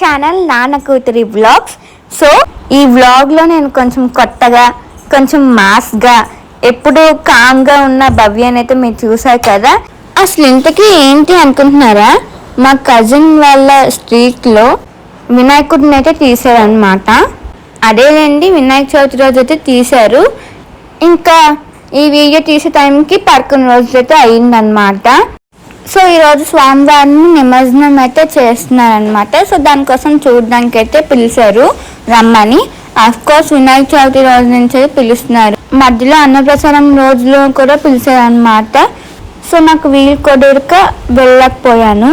Channel నాన్న కూతురి vlogs so ఈ వ్లాగ్లో నేను కొంచెం కొత్తగా కొంచెం మాస్గా ఎప్పుడు కామ్గా ఉన్న భవ్యాన్ని అయితే మీరు చూసారు కదా. అసలు ఇంతకీ ఏంటి అనుకుంటున్నారా? మా కజిన్ వాళ్ళ స్ట్రీట్లో వినాయకుడిని అయితే తీసారనమాట అదేనండి వినాయక చవితి రోజు అయితే తీశారు. ఇంకా ఈ వీడియో తీసే టైంకి పడుకున్న రోజు అయితే అయిందనమాట సో ఈరోజు స్వామివారిని నిమజ్జనం అయితే చేస్తున్నారనమాట సో దానికోసం చూడడానికి అయితే పిలిచారు రమ్మని. అఫ్ కోర్స్ వినాయక చవితి రోజు నుంచి పిలుస్తున్నారు. మధ్యలో అన్నప్రసారం రోజులో కూడా పిలిచారనమాట సో నాకు వీలు కుదరక వెళ్ళకపోయాను.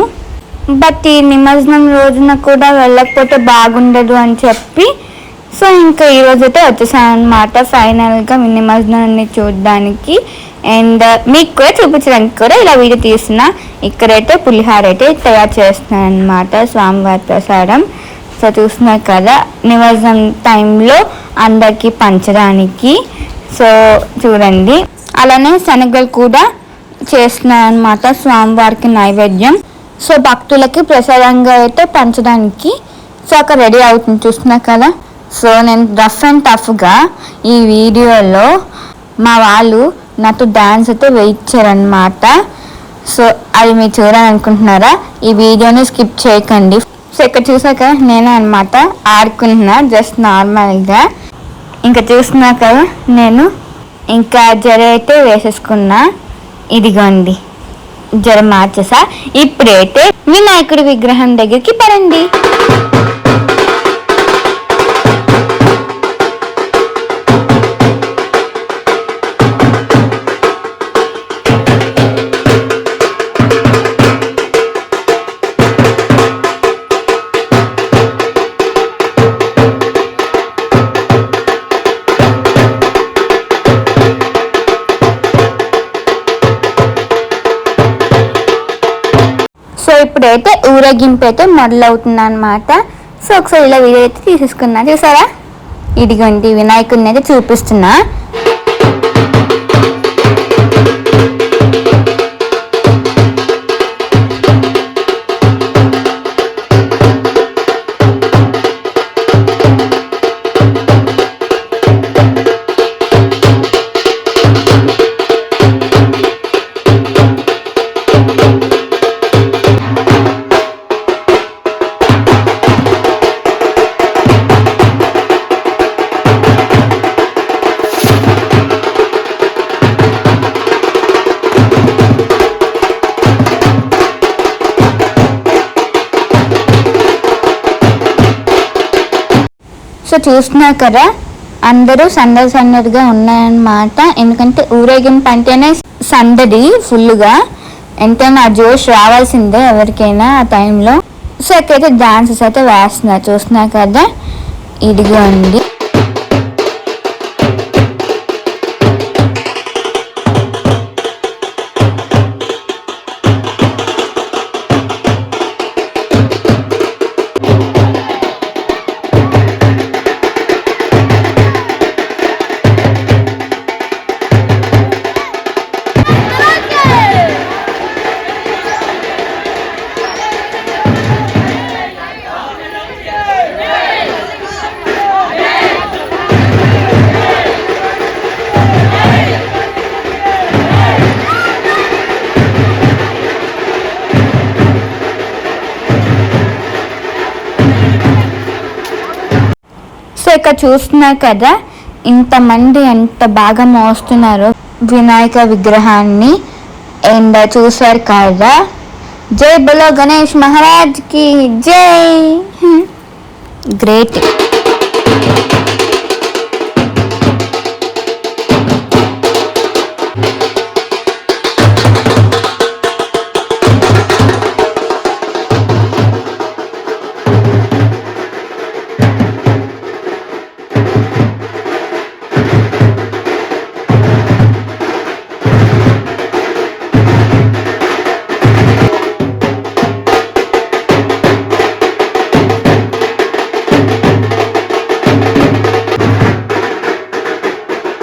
బట్ ఈ నిమజ్జనం రోజున కూడా వెళ్ళకపోతే బాగుండదు అని చెప్పి సో ఇంకా ఈరోజు అయితే వచ్చేసాను అనమాట ఫైనల్గా నిమజ్జనాన్ని చూడడానికి. అండ్ మీకు కూడా చూపించడానికి కూడా ఇలా వీడియో తీసిన ఇక్కడైతే పులిహార అయితే తయారు చేస్తున్నాను అనమాట స్వామివారి ప్రసాదం. సో చూస్తున్నారు కదా నిమజ్జనం టైంలో అందరికీ పంచడానికి. సో చూడండి. అలానే శనగలు కూడా చేస్తున్నాను అనమాట స్వామివారికి నైవేద్యం. సో భక్తులకి ప్రసాదంగా అయితే పంచడానికి. సో అక్కడ రెడీ అవుతుంది చూస్తున్నా కదా. సో నేను రఫ్ అండ్ టఫ్గా ఈ వీడియోలో మా వాళ్ళు నాతో డ్యాన్స్ అయితే వేయించారనమాట సో అది మీరు చూడాలనుకుంటున్నారా? ఈ వీడియోని స్కిప్ చేయకండి. సో ఇక్కడ చూసాక నేను అనమాట ఆడుకుంటున్నా జస్ట్ నార్మల్గా. ఇంకా చూస్తున్నా కదా నేను ఇంకా జర అయితే వేసేసుకున్నా. ఇదిగోండి జర మార్చేసా. ఇప్పుడైతే వినాయకుడి విగ్రహం దగ్గరికి పడండి సో ఇప్పుడైతే ఊరేగింపు అయితే మొదలవుతుంది అనమాట సో ఒకసారి ఇలా వీడియో అయితే తీసేసుకున్నా. చూసారా? ఇదిగోండి వినాయకుడిని అయితే చూపిస్తున్నా. సో చూస్తున్నారు కదా అందరూ సందడి సందడిగా ఉన్నాయన్నమాట. ఎందుకంటే ఊరేగింపు అంటేనే సందడి ఫుల్గా ఎంతైనా ఆ జోష్ రావాల్సిందే ఎవరికైనా ఆ టైంలో. సో ఇక్కడైతే డాన్సెస్ అయితే వేస్తున్నారు. చూస్తున్నారు కదా ఇదిగోండి. ఉంది ఇక్కడ చూస్తున్నారు కదా ఇంతమంది ఎంత బాగా మోస్తున్నారు. వినాయక విగ్రహాన్ని అండ్ చూసారు కదా. జై బలో గణేష్ మహారాజ్కి జై. గ్రేట్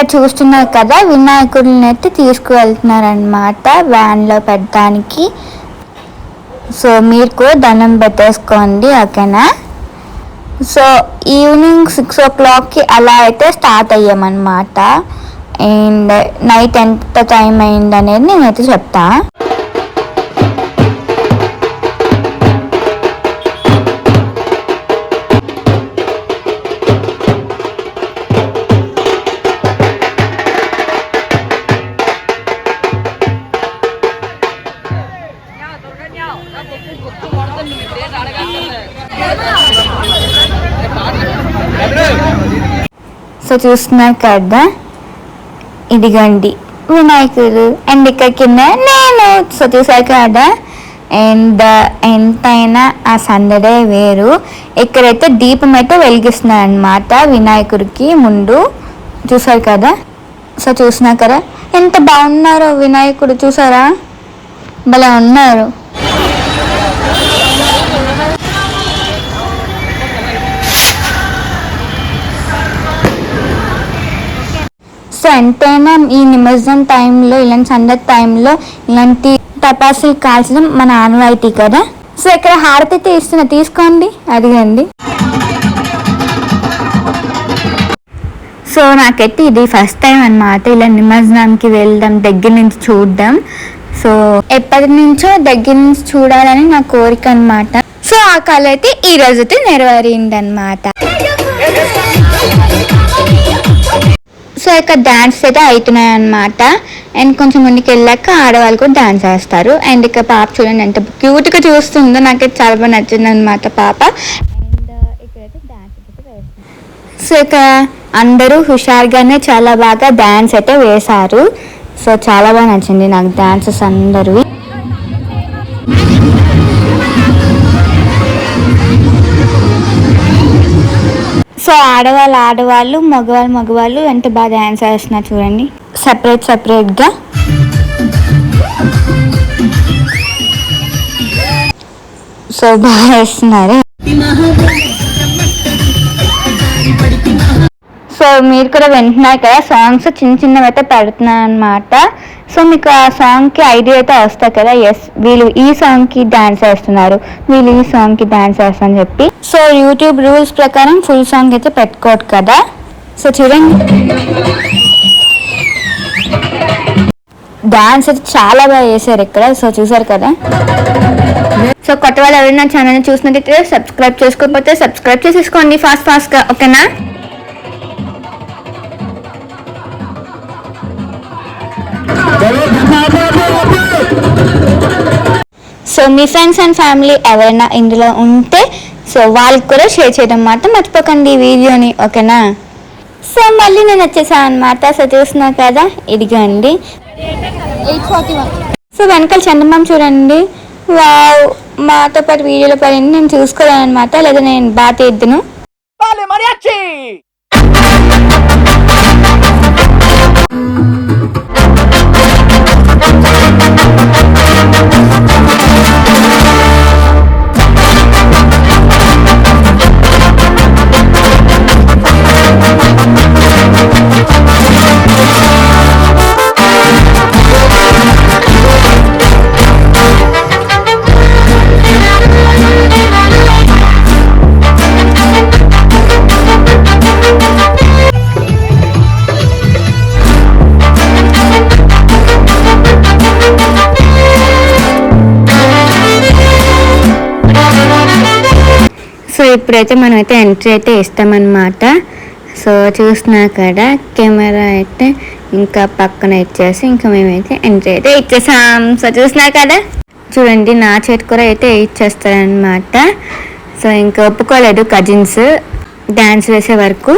ఇక్కడ చూస్తున్నారు కదా వినాయకుడిని అయితే తీసుకువెళ్తున్నారనమాట వ్యాన్లో పెట్టడానికి. సో మీరు కూడా దండం పెట్టేసుకోండి ఓకేనా? సో ఈవినింగ్ సిక్స్ ఓ క్లాక్కి అలా అయితే స్టార్ట్ అయ్యామన్నమాట. అండ్ నైట్ ఎంత టైం అయింది అనేది నేనైతే చెప్తాను సో చూస్తున్నారు కదా ఇదిగండి వినాయకుడు అండ్ ఇక్కడ కింద నేను. సో చూసారు కదా అండ్ ఎంతైనా ఆ సందడే వేరు. ఇక్కడైతే దీపం అయితే వెలిగిస్తున్నాను అనమాట వినాయకుడికి ముందు. చూసారు కదా? సో చూసినా కదా ఎంత బాగున్నారో వినాయకుడు చూసారా? భలే ఉన్నారు. ఎంతైనా ఈ నిమజ్జనం టైంలో ఇలాంటి సందడి టైంలో ఇలాంటి టపాసులు కాల్చడం మన ఆనవాయితీ కదా? సో ఇక్కడ హారతి అయితే ఇస్తున్నా. తీసుకోండి అదిగండి సో నాకైతే ఇది ఫస్ట్ టైం అన్నమాట. ఇలా నిమజ్జనానికి వెళ్ళడం దగ్గర నుంచి చూడడం సో ఎప్పటి నుంచో దగ్గర నుంచి చూడాలని నా కోరిక అన్నమాట. సో ఆ కళ అయితే ఈ రోజు అయితే నెరవేరింది అనమాట సో ఇక్కడ డాన్స్ అయితే అవుతున్నాయి అనమాట అండ్ కొంచెం ముందుకు వెళ్ళాక ఆడవాళ్ళు కూడా డాన్స్ చేస్తారు అండ్ ఇక పాప చూడండి ఎంత క్యూట్గా చూస్తుందో. నాకైతే చాలా బాగా నచ్చింది అనమాట పాప uh, సో ఇక అందరూ హుషారుగానే చాలా బాగా డాన్స్ అయితే వేశారు. సో చాలా బాగా నచ్చింది నాకు డాన్సెస్ అందరూ సో ఆడవాళ్ళు ఆడవాళ్ళు మగవాళ్ళు మగవాళ్ళు ఎంత బాగా డ్యాన్స్ వేస్తున్నారు చూడండి. సపరేట్ సపరేట్గా సో బాగా వేస్తున్నారు. సో మీరు కూడా వింటున్నారు కదా సాంగ్స్ చిన్న చిన్నవి అయితే పెడుతున్నారు అనమాట సో మీకు ఆ సాంగ్కి ఐడియా అయితే వస్తాయి కదా? ఎస్ వీళ్ళు ఈ సాంగ్కి డాన్స్ వేస్తున్నారు. వీళ్ళు ఈ సాంగ్కి డాన్స్ వేస్తారని చెప్పి. సో యూట్యూబ్ రూల్స్ ప్రకారం ఫుల్ సాంగ్ అయితే పెట్టుకోవద్దు కదా? సో చూడండి. డాన్స్ అయితే చాలా బాగా చేశారు ఇక్కడ. సో చూసారు కదా? సో కొత్త వాళ్ళు ఎవరైనా ఛానల్ చూసినట్టయితే సబ్స్క్రైబ్ చేసుకోకపోతే సబ్స్క్రైబ్ చేసేసుకోండి ఫాస్ట్ ఫాస్ట్గా ఓకేనా? సో మీ ఫ్రెండ్స్ అండ్ ఫ్యామిలీ ఎవరైనా ఇందులో ఉంటే సో వాళ్ళకి కూడా షేర్ చేయడం మాత్రం మర్చిపోకండి ఈ వీడియోని ఓకేనా? సో మళ్ళీ నేను వచ్చేసాను అనమాట సో చూస్తున్నా కదా ఇదిగోండి. సో వెనకాల చందమామ చూడండి. వావ్ మాతో పాటు వీడియోలో పడింది నేను చూసుకోలేను అనమాట లేదా నేను బాగా తీద్దును. Mariachi! ఇప్పుడైతే మనం అయితే ఎంట్రీ అయితే ఇస్తామన్నమాట. సో చూస్తున్నా కదా కెమెరా అయితే ఇంకా పక్కన ఇచ్చేసి ఇంకా మేమైతే ఎంట్రీ అయితే ఇచ్చేసాం. సో చూసినా కదా చూడండి నా చేతి కూర అయితే ఇచ్చేస్తారనమాట సో ఇంకా ఒప్పుకోలేదు కజిన్స్ డ్యాన్స్ వేసే వరకు.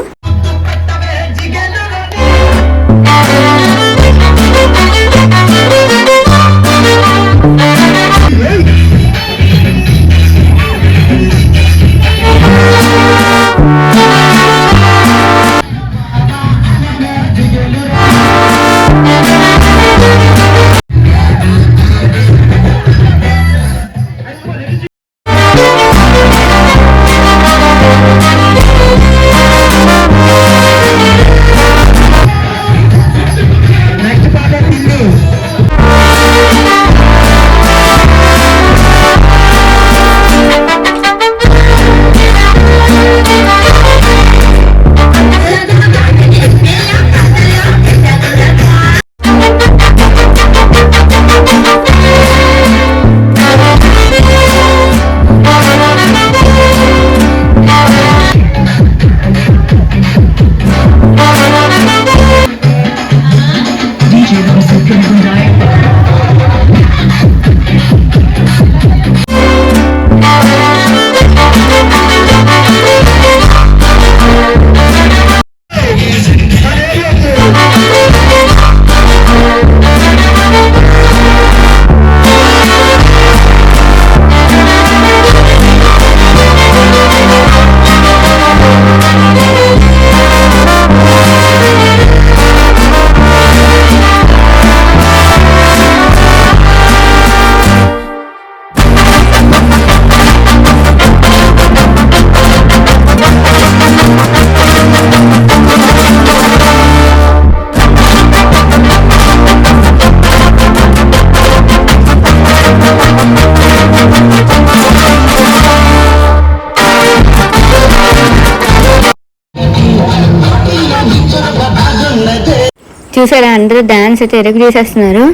చూసారా? అందరూ డాన్స్ అయితే ఎరుగు చేసేస్తున్నారు.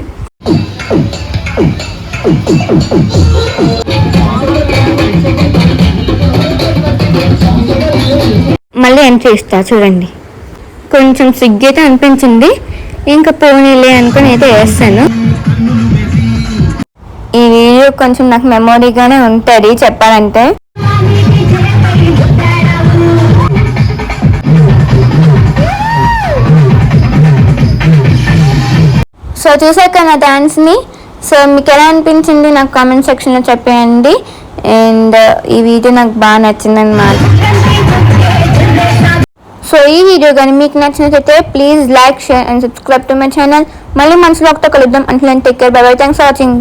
మళ్ళీ ఎంట్రీ ఇస్తా చూడండి. కొంచెం సిగ్గైతే అనిపించింది. ఇంకా పోనీలే అనుకుని అయితే వేస్తాను. ఈ వీడియో కొంచెం నాకు మెమొరీగానే ఉంటుంది చెప్పాలంటే. చూసాక నా డాన్స్ని? సో మీకు ఎలా అనిపించింది? నాకు కామెంట్ సెక్షన్లో చెప్పేయండి. అండ్ ఈ వీడియో నాకు బాగా నచ్చిందన్నమాట. సో ఈ వీడియో కానీ మీకు నచ్చినట్లయితే please like share and subscribe to my channel. మళ్ళీ మనసులో ఒకతో కలుద్దాం. అంటే take care bye bye thanks for watching